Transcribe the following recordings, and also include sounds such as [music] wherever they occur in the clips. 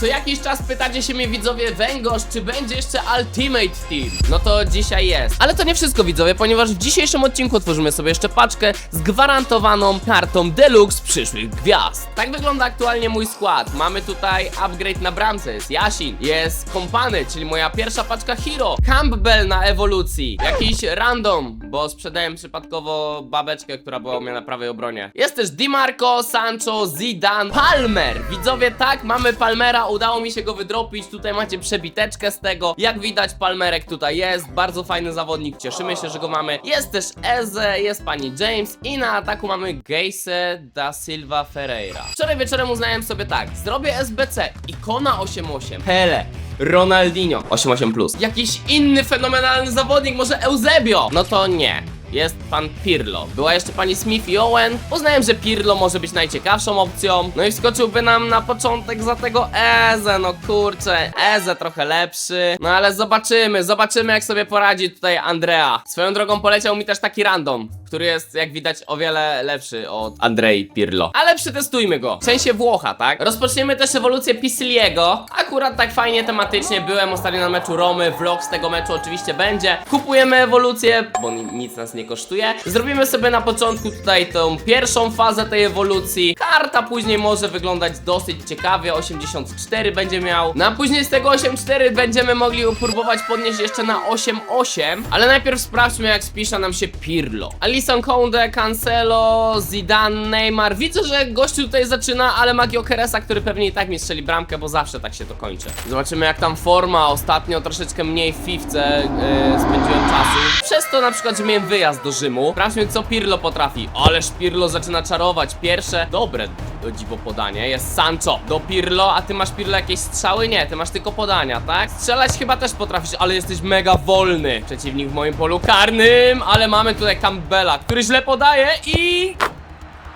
Co jakiś czas pytacie się mnie widzowie Węgorz, czy będzie jeszcze Ultimate Team? No to dzisiaj jest. Ale to nie wszystko widzowie, ponieważ w dzisiejszym odcinku otworzymy sobie jeszcze paczkę z gwarantowaną kartą Deluxe przyszłych gwiazd. Tak wygląda aktualnie mój skład. Mamy tutaj upgrade na bramce, jest Yasin, jest Kompany, czyli moja pierwsza paczka Hero, Campbell na ewolucji, jakiś random, bo sprzedałem przypadkowo babeczkę, która była u mnie na prawej obronie. Jest też Dimarco, Sancho, Zidane, Palmer. Widzowie, tak, mamy Palmera, udało mi się go wydropić. Tutaj macie przebiteczkę z tego. Jak widać, Palmerek tutaj jest, bardzo fajny zawodnik, cieszymy się, że go mamy. Jest też Eze, jest pani James i na ataku mamy Geise da Silva Ferreira. Wczoraj wieczorem uznałem sobie tak, zrobię SBC, ikona 88, Pele, Ronaldinho 88+, plus. jakiś inny fenomenalny zawodnik, może Eusebio? No to nie. Jest pan Pirlo. Była jeszcze pani Smith i Owen. Uznałem, że Pirlo może być najciekawszą opcją. No i wskoczyłby nam na początek za tego Eze. No kurczę, Eze trochę lepszy. No ale zobaczymy, zobaczymy jak sobie poradzi tutaj Andrea. Swoją drogą poleciał mi też taki random, który jest jak widać o wiele lepszy od Andrei Pirlo. Ale przetestujmy go. W sensie Włocha, tak? Rozpoczniemy też ewolucję Pisiliego. Akurat tak fajnie tematycznie byłem ostatnio na meczu Romy. Vlog z tego meczu oczywiście będzie. Kupujemy ewolucję, bo ni- nic nas nie kosztuje. Zrobimy sobie na początku tutaj tą pierwszą fazę tej ewolucji. Karta później może wyglądać dosyć ciekawie. 84 będzie miał. No a później z tego 8.4 będziemy mogli próbować podnieść jeszcze na 8.8. Ale najpierw sprawdźmy jak spisza nam się Pirlo. Alisson Conde, Cancelo, Zidane, Neymar. Widzę, że gościu tutaj zaczyna, ale ma Giokeresa, który pewnie i tak mi strzeli bramkę, bo zawsze tak się to kończy. Zobaczymy jak tam forma. Ostatnio troszeczkę mniej w fifce yy, spędziłem czasu. Przez to na przykład, że miałem wyjazd do Rzymu. Sprawdźmy co Pirlo potrafi. Ależ Pirlo zaczyna czarować. Pierwsze, dobre do dziwo podanie. Jest Sancho do Pirlo, a ty masz Pirlo jakieś strzały? Nie, ty masz tylko podania, tak? Strzelać chyba też potrafisz, ale jesteś mega wolny. Przeciwnik w moim polu karnym, ale mamy tutaj Campbella, który źle podaje i...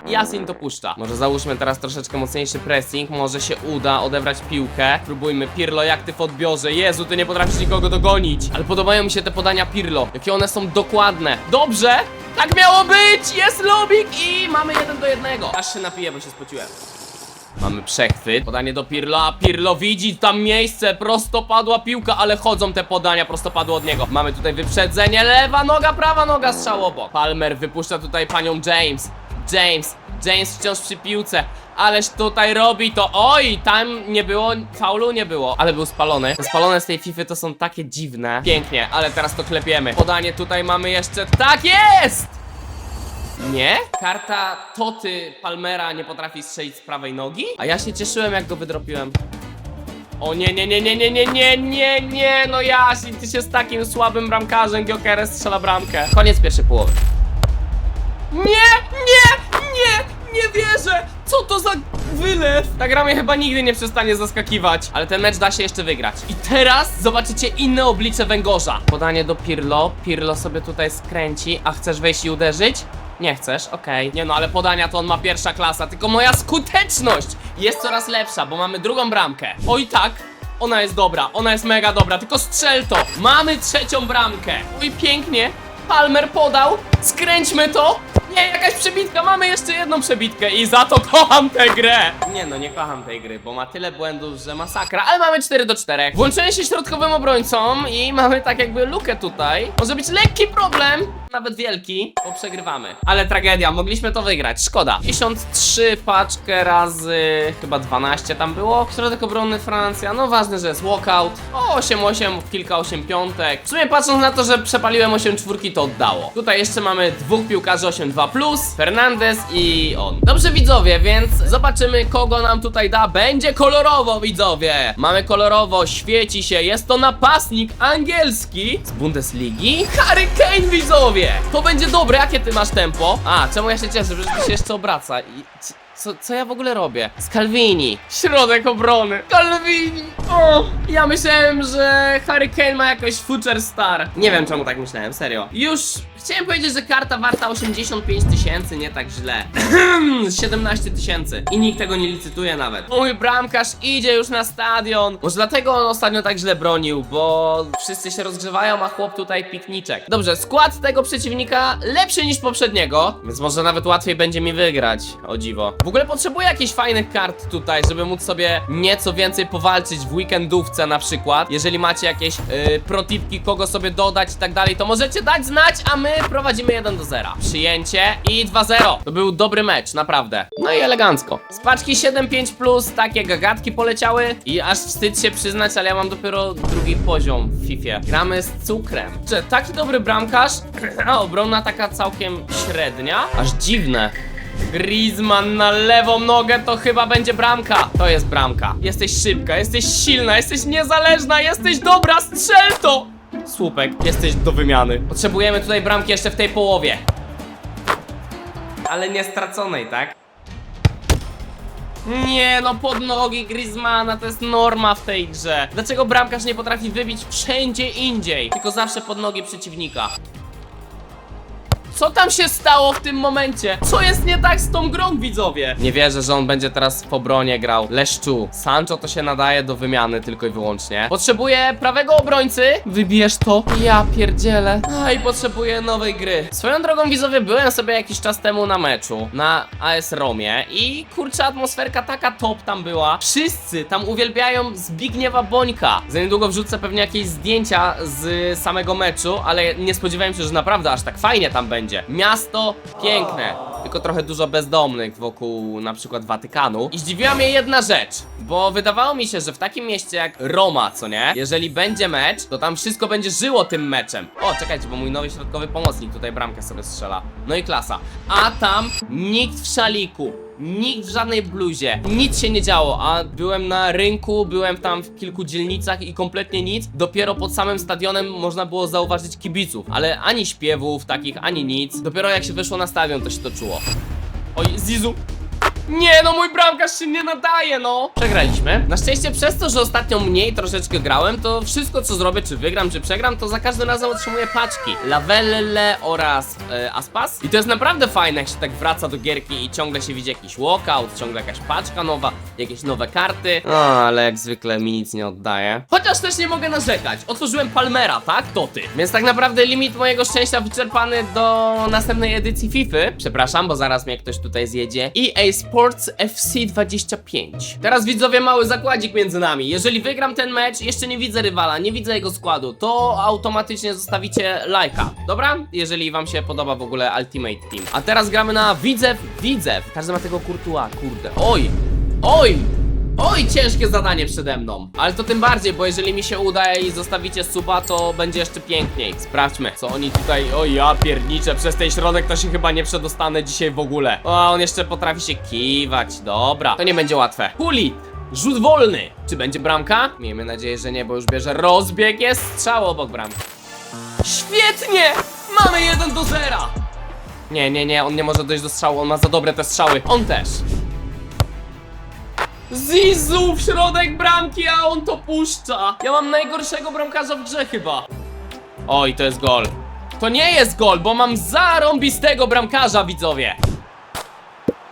Yasin to puszcza. Może załóżmy teraz troszeczkę mocniejszy pressing, może się uda odebrać piłkę. Próbujmy. Pirlo, jak ty w odbiorze? Jezu, ty nie potrafisz nikogo dogonić. Ale podobają mi się te podania Pirlo. Jakie one są dokładne. Dobrze! Tak miało być! Jest lobik i mamy jeden do jednego. Aż się napiję, bo się spociłem. Mamy przechwyt, podanie do Pirlo, a Pirlo widzi tam miejsce, prosto padła piłka, ale chodzą te podania, prosto padło od niego. Mamy tutaj wyprzedzenie, lewa noga, prawa noga, strzał obok. Palmer wypuszcza tutaj panią James. James, James wciąż przy piłce, ależ tutaj robi to, oj, tam nie było, faulu nie było, ale był spalony. Te spalone z tej FIFA to są takie dziwne. Pięknie, ale teraz to klepiemy. Podanie tutaj mamy jeszcze, tak jest! Nie? Karta Toty Palmera nie potrafi strzelić z prawej nogi? A ja się cieszyłem jak go wydropiłem. O nie, nie, nie, nie, nie, nie, nie, nie, nie, no Jasin, ty się z takim słabym bramkarzem Giokeres strzela bramkę. Koniec pierwszej połowy. Nie, nie, nie, nie wierzę! Co to za wylew? Ta gra mnie chyba nigdy nie przestanie zaskakiwać. Ale ten mecz da się jeszcze wygrać. I teraz zobaczycie inne oblicze węgorza. Podanie do Pirlo. Pirlo sobie tutaj skręci. A chcesz wejść i uderzyć? Nie chcesz? Okej. Nie no, ale podania to on ma pierwsza klasa. Tylko moja skuteczność jest coraz lepsza, bo mamy drugą bramkę. Oj tak, ona jest dobra, ona jest mega dobra, tylko strzel to! Mamy trzecią bramkę! Oj, pięknie! Palmer podał, skręćmy to! Nie, jakaś przebitka, mamy jeszcze jedną przebitkę i za to kocham tę grę! Nie no, nie kocham tej gry, bo ma tyle błędów, że masakra, ale mamy 4 do 4. Włączyłem się środkowym obrońcą i mamy tak jakby lukę tutaj. Może być lekki problem, nawet wielki, bo przegrywamy. Ale tragedia, mogliśmy to wygrać, szkoda. 53 paczkę razy chyba 12 tam było. Środek obrony Francja, no ważne, że jest walkout. O 8-8, kilka 8 piątek. W sumie patrząc na to, że przepaliłem 8 czwórki, to oddało. Tutaj jeszcze mamy dwóch piłkarzy 8-2+, Fernandez i on. Dobrze widzowie, więc zobaczymy kogo nam tutaj da. Będzie kolorowo widzowie. Mamy kolorowo, świeci się, jest to napastnik angielski z Bundesligi. Harry Kane widzowie. To będzie dobre, jakie ty masz tempo? A, czemu ja się cieszę, że to się jeszcze obraca i... Co, co ja w ogóle robię? Scalvini. Środek obrony. Calvini. O, ja myślałem, że Harry Kane ma jakoś future star. Nie wiem czemu tak myślałem, serio. Już Chciałem powiedzieć, że karta warta 85 tysięcy, nie tak źle. [clears throat] 17 tysięcy. I nikt tego nie licytuje nawet. Mój bramkarz idzie już na stadion. Może dlatego on ostatnio tak źle bronił, bo wszyscy się rozgrzewają, a chłop tutaj pikniczek. Dobrze, skład tego przeciwnika lepszy niż poprzedniego, więc może nawet łatwiej będzie mi wygrać. O dziwo. W ogóle potrzebuję jakichś fajnych kart tutaj, żeby móc sobie nieco więcej powalczyć w weekendówce na przykład. Jeżeli macie jakieś yy, protipki, kogo sobie dodać i tak dalej, to możecie dać znać, a my prowadzimy 1 do 0. Przyjęcie i 2-0. To był dobry mecz, naprawdę. No i elegancko. Z paczki 7-5 plus takie gagatki poleciały i aż wstyd się przyznać, ale ja mam dopiero drugi poziom w FIFA. Gramy z cukrem. Czy taki dobry bramkarz, [clears throat] a obrona taka całkiem średnia? Aż dziwne. Griezmann na lewą nogę to chyba będzie bramka. To jest bramka. Jesteś szybka, jesteś silna, jesteś niezależna, jesteś dobra, strzel to! Słupek, jesteś do wymiany. Potrzebujemy tutaj bramki jeszcze w tej połowie. Ale nie straconej, tak? Nie no, pod nogi Griezmana to jest norma w tej grze. Dlaczego bramkarz nie potrafi wybić wszędzie indziej, tylko zawsze pod nogi przeciwnika? Co tam się stało w tym momencie? Co jest nie tak z tą grą, widzowie? Nie wierzę, że on będzie teraz w obronie grał. Leszczu. Sancho to się nadaje do wymiany tylko i wyłącznie. Potrzebuję prawego obrońcy. Wybierz to. Ja pierdzielę. A i potrzebuję nowej gry. Swoją drogą, widzowie, byłem sobie jakiś czas temu na meczu. Na AS Romie. I kurczę, atmosferka taka top tam była. Wszyscy tam uwielbiają Zbigniewa Bońka. Za niedługo wrzucę pewnie jakieś zdjęcia z samego meczu, ale nie spodziewałem się, że naprawdę aż tak fajnie tam będzie. Miasto piękne, tylko trochę dużo bezdomnych wokół na przykład Watykanu. I zdziwiła mnie jedna rzecz, bo wydawało mi się, że w takim mieście jak Roma, co nie? Jeżeli będzie mecz, to tam wszystko będzie żyło tym meczem. O, czekajcie, bo mój nowy środkowy pomocnik tutaj bramkę sobie strzela. No i klasa. A tam nikt w szaliku. Nikt w żadnej bluzie, nic się nie działo, a byłem na rynku, byłem tam w kilku dzielnicach i kompletnie nic. Dopiero pod samym stadionem można było zauważyć kibiców, ale ani śpiewów takich, ani nic. Dopiero jak się wyszło na stadion, to się to czuło. Oj, Zizu! Nie, no mój bramkarz się nie nadaje, no! Przegraliśmy. Na szczęście przez to, że ostatnio mniej troszeczkę grałem, to wszystko co zrobię, czy wygram, czy przegram, to za każdym razem otrzymuję paczki. Lavelle oraz e, Aspas. I to jest naprawdę fajne, jak się tak wraca do gierki i ciągle się widzi jakiś walkout, ciągle jakaś paczka nowa, jakieś nowe karty. No, ale jak zwykle mi nic nie oddaje. Chociaż też nie mogę narzekać. Otworzyłem Palmera, tak? To ty. Więc tak naprawdę limit mojego szczęścia wyczerpany do następnej edycji FIFA. Przepraszam, bo zaraz mnie ktoś tutaj zjedzie. EA Sports FC 25. Teraz widzowie mały zakładzik między nami. Jeżeli wygram ten mecz, jeszcze nie widzę rywala, nie widzę jego składu, to automatycznie zostawicie lajka. Dobra? Jeżeli wam się podoba w ogóle Ultimate Team. A teraz gramy na Widzew, Widzew. Każdy ma tego kurtua, kurde. Oj! Oj! Oj, ciężkie zadanie przede mną. Ale to tym bardziej, bo jeżeli mi się uda i zostawicie suba, to będzie jeszcze piękniej. Sprawdźmy, co oni tutaj... O ja pierniczę, przez ten środek to się chyba nie przedostanę dzisiaj w ogóle. O, on jeszcze potrafi się kiwać. Dobra, to nie będzie łatwe. Hulit! Rzut wolny! Czy będzie bramka? Miejmy nadzieję, że nie, bo już bierze rozbieg. Jest strzał obok bramki. Świetnie! Mamy 1 do 0! Nie, nie, nie, on nie może dojść do strzału, on ma za dobre te strzały. On też. Zizu w środek bramki, a on to puszcza. Ja mam najgorszego bramkarza w grze chyba. Oj, to jest gol. To nie jest gol, bo mam zarąbistego bramkarza, widzowie.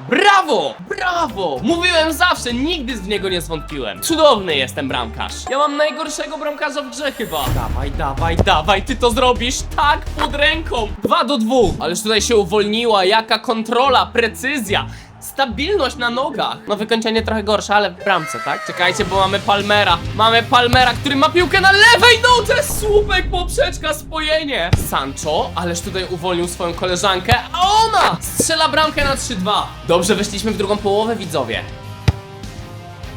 Brawo! Brawo! Mówiłem zawsze, nigdy w niego nie zwątpiłem. Cudowny jest ten bramkarz. Ja mam najgorszego bramkarza w grze chyba. Dawaj, dawaj, dawaj, ty to zrobisz tak pod ręką. Dwa do dwóch. Ależ tutaj się uwolniła, jaka kontrola, precyzja. Stabilność na nogach. No wykończenie trochę gorsze, ale w bramce, tak? Czekajcie, bo mamy Palmera. Mamy Palmera, który ma piłkę na lewej nodze. Słupek, poprzeczka, spojenie. Sancho, ależ tutaj uwolnił swoją koleżankę, a ona strzela bramkę na 3-2. Dobrze, weszliśmy w drugą połowę, widzowie.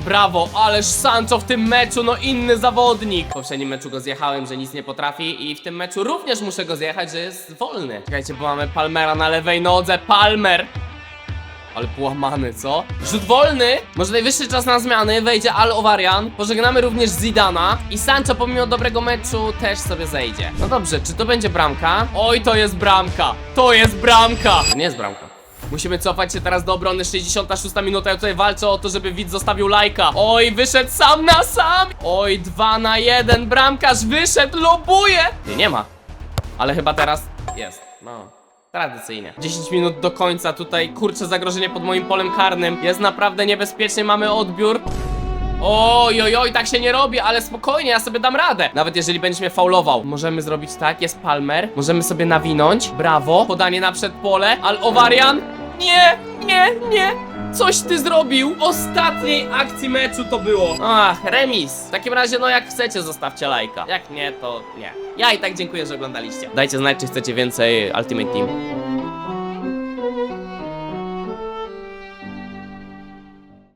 Brawo, ależ Sancho w tym meczu, no inny zawodnik. W poprzednim meczu go zjechałem, że nic nie potrafi i w tym meczu również muszę go zjechać, że jest wolny. Czekajcie, bo mamy Palmera na lewej nodze, Palmer. Ale połamany, co? Rzut wolny! Może najwyższy czas na zmiany, wejdzie Al Ovarian. Pożegnamy również Zidana. I Sancho pomimo dobrego meczu też sobie zejdzie. No dobrze, czy to będzie bramka? Oj, to jest bramka! To jest bramka! To nie jest bramka. Musimy cofać się teraz do obrony, 66 minuta, ja tutaj walczę o to, żeby widz zostawił lajka Oj, wyszedł sam na sam Oj, 2 na 1, bramkarz wyszedł, lobuje Nie, nie ma Ale chyba teraz jest No. Tradycyjnie. 10 minut do końca tutaj, kurczę, zagrożenie pod moim polem karnym. Jest naprawdę niebezpiecznie, mamy odbiór. Oj, oj, oj, tak się nie robi, ale spokojnie, ja sobie dam radę. Nawet jeżeli będziesz mnie faulował. Możemy zrobić tak, jest Palmer. Możemy sobie nawinąć. Brawo. Podanie na przedpole. Al Ovarian. Nie, nie, nie. Coś ty zrobił! W ostatniej akcji meczu to było. Ach, remis. W takim razie, no jak chcecie, zostawcie lajka. Jak nie, to nie. Ja i tak dziękuję, że oglądaliście. Dajcie znać, czy chcecie więcej Ultimate Team.